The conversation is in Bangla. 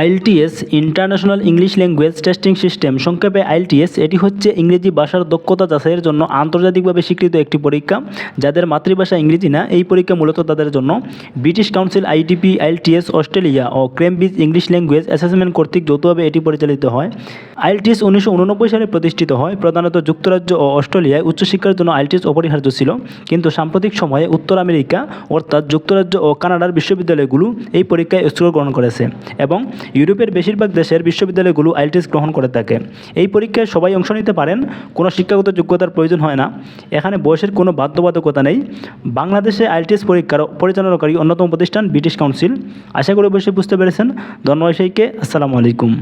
IELTS international English language testing system. সংক্ষেপে, আইএলটিএস এটি হচ্ছে ইংরেজি ভাষার দক্ষতা যাচাইয়ের জন্য আন্তর্জাতিকভাবে স্বীকৃত একটি পরীক্ষা, যাদের মাতৃভাষা ইংরেজি না। এই পরীক্ষা মূলত তাদের জন্য British council, ITP, IELTS, Australia ও ক্রেমব্রিজ ইংলিশ ল্যাঙ্গুয়েজ অ্যাসেসমেন্ট কর্তৃক যৌথভাবে এটি পরিচালিত হয়। আইএলটিএস উনিশশো উননব্বই সালে প্রতিষ্ঠিত হয়। প্রধানত যুক্তরাজ্য ও অস্ট্রেলিয়ায় উচ্চশিক্ষার জন্য আইএলটিএস অপরিহার্য ছিল। কিন্তু সাম্প্রতিক সময়ে উত্তর আমেরিকা, অর্থাৎ যুক্তরাজ্য ও কানাডার বিশ্ববিদ্যালয়গুলো এই পরীক্ষায় গ্রহণ করেছে এবং ইউরোপের বেশিরভাগ দেশের বিশ্ববিদ্যালয়গুলো আইএলটিএস গ্রহণ করে থাকে। এই পরীক্ষায় সবাই অংশ নিতে পারেন, কোনো শিক্ষাগত যোগ্যতার প্রয়োজন হয় না। এখানে বয়সের কোনো বাধ্যবাধকতা নেই। বাংলাদেশে আইএলটিএস পরীক্ষার পরিচালনাকারী অন্যতম প্রতিষ্ঠান ব্রিটিশ কাউন্সিল। আশা করি অবশ্যই বুঝতে পেরেছেন। ধন্যবাদ সেইকে আসসালামু আলাইকুম।